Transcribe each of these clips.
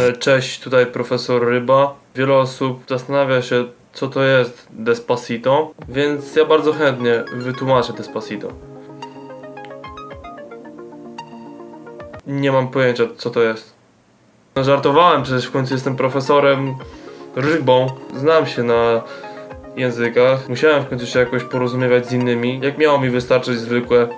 E, Cześć, tutaj profesor Ryba. Wiele osób zastanawia się, co to jest Despacito, więc ja bardzo chętnie wytłumaczę Despacito. Nie mam pojęcia, co to jest. No, żartowałem, przecież w końcu jestem profesorem Rybą. Znam się na językach. Musiałem w końcu się jakoś porozumiewać z innymi. Jak miało mi wystarczyć zwykłe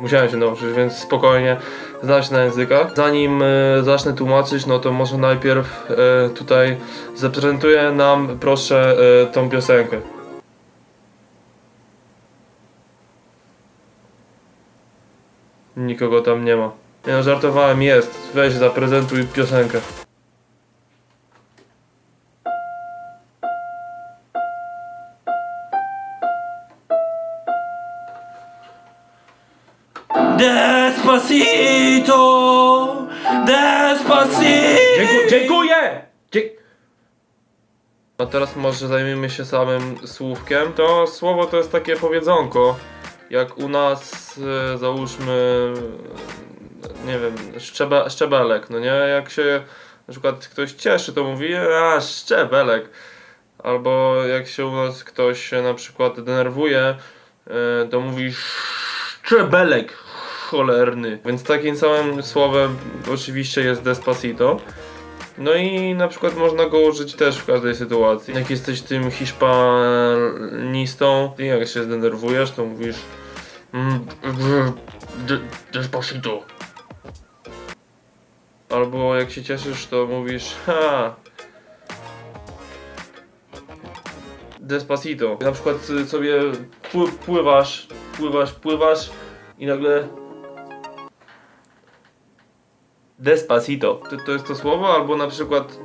Musiałem się nauczyć, więc spokojnie się na językach. Zanim e, zacznę tłumaczyć, no to może najpierw e, tutaj zaprezentuję nam proszę e, tą piosenkę. Nikogo tam nie ma. Nie no, żartowałem, jest. Weź zaprezentuj piosenkę. Despacito, despacito. Dziękuję! Dziękuję! Dzie- A teraz może zajmiemy się samym słówkiem. To słowo to jest takie powiedzonko. Jak u nas, e, załóżmy, e, nie wiem, szczebe, szczebelek, no nie? Jak się na przykład ktoś cieszy, to mówi, a szczebelek. Albo jak się u nas ktoś się na przykład denerwuje, e, to mówi szczebelek cholerny. Więc takim samym słowem oczywiście jest despacito. No i na przykład można go użyć też w każdej sytuacji. Jak jesteś tym hiszpanistą i jak się zdenerwujesz, to mówisz mm, de- Despacito. Albo jak się cieszysz, to mówisz ha Despacito. Na przykład sobie pły- pływasz, pływasz, pływasz i nagle Despacito. To, to jest to słowo, albo na przykład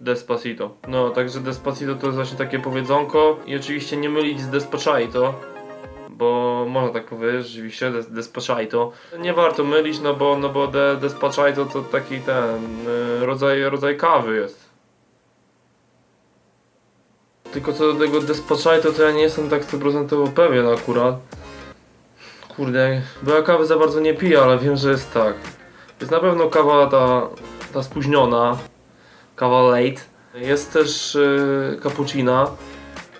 Despacito. No, także Despacito to jest właśnie takie powiedzonko i oczywiście nie mylić z Despacito, bo można tak powiedzieć, rzeczywiście, des, Despacito. Nie warto mylić, no bo, no bo de, Despacito to taki ten y, rodzaj, rodzaj kawy jest. Tylko co do tego Despacito, to ja nie jestem tak 100% pewien akurat. Kurde, bo ja kawy za bardzo nie piję, ale wiem, że jest tak. Jest na pewno kawa ta, ta spóźniona, kawa late. Jest też yy, cappuccina.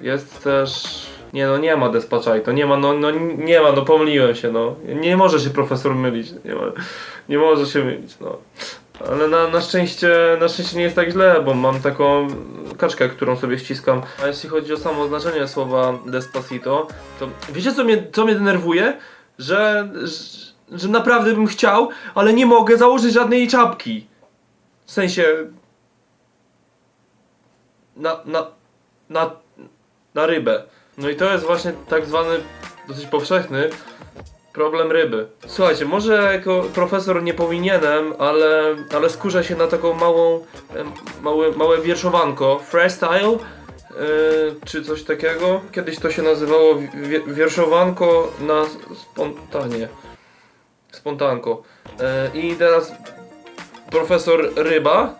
Jest też... Nie no, nie ma Despacito, nie ma, no, no nie ma, no pomyliłem się, no. Nie może się profesor mylić, nie, ma, nie może się mylić, no. Ale na, na, szczęście, na szczęście nie jest tak źle, bo mam taką kaczkę, którą sobie ściskam. A jeśli chodzi o samo znaczenie słowa Despacito, to wiecie co mnie, co mnie denerwuje? Że, że, naprawdę bym chciał, ale nie mogę założyć żadnej czapki. W sensie... Na, na, na, na rybę. No i to jest właśnie tak zwany, dosyć powszechny problem ryby. Słuchajcie, może jako profesor nie powinienem, ale, ale skurzę się na taką małą, małe, małe wierszowanko, freestyle, czy coś takiego. Kiedyś to się nazywało wie, wierszowanko na spontanie. Spontanko. Yy, I teraz profesor Ryba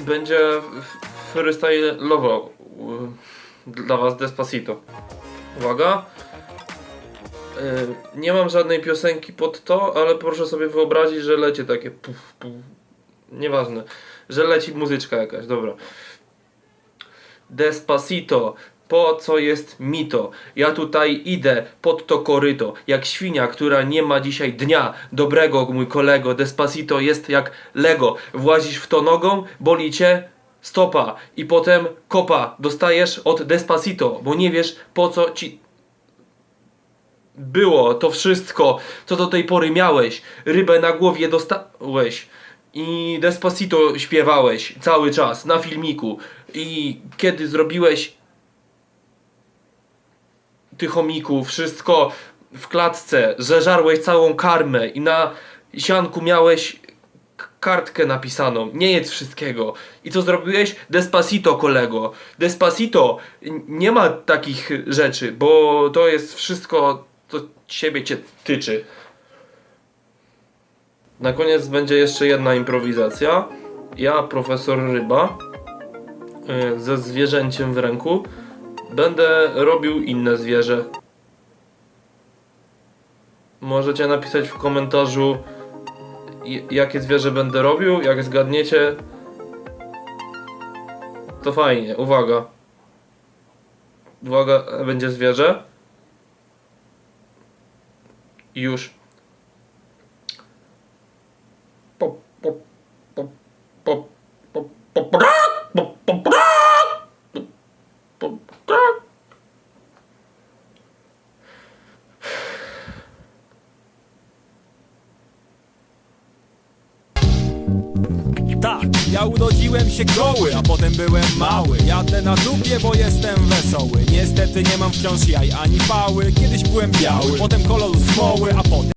będzie freestyle'ował yy, dla was Despacito. Uwaga. Nie mam żadnej piosenki pod to, ale proszę sobie wyobrazić, że leci takie puf, puf. Nieważne. Że leci muzyczka jakaś, dobra. Despacito, po co jest mi to? Ja tutaj idę pod to koryto, jak świnia, która nie ma dzisiaj dnia. Dobrego, mój kolego, Despacito jest jak Lego. Włazisz w to nogą, boli cię stopa i potem kopa dostajesz od Despacito, bo nie wiesz po co ci było to wszystko, co do tej pory miałeś. Rybę na głowie dostałeś. I Despacito śpiewałeś cały czas na filmiku. I kiedy zrobiłeś ty chomiku, wszystko w klatce, zeżarłeś całą karmę i na sianku miałeś kartkę napisaną. Nie jedz wszystkiego. I co zrobiłeś? Despacito, kolego. Despacito. Nie ma takich rzeczy, bo to jest wszystko, co ciebie cię tyczy. Na koniec będzie jeszcze jedna improwizacja. Ja, profesor Ryba, ze zwierzęciem w ręku, będę robił inne zwierzę. Możecie napisać w komentarzu, jakie zwierzę będę robił, jak zgadniecie. To fajnie, uwaga. Uwaga, będzie zwierzę. I już. Pop, pop, pop, pop, pop, pop, pop. Tak, ja urodziłem się goły, a potem byłem mały. Jadę na dupie, bo jestem wesoły. Niestety nie mam wciąż jaj ani pały. Kiedyś byłem biały, potem kolor smoły, a potem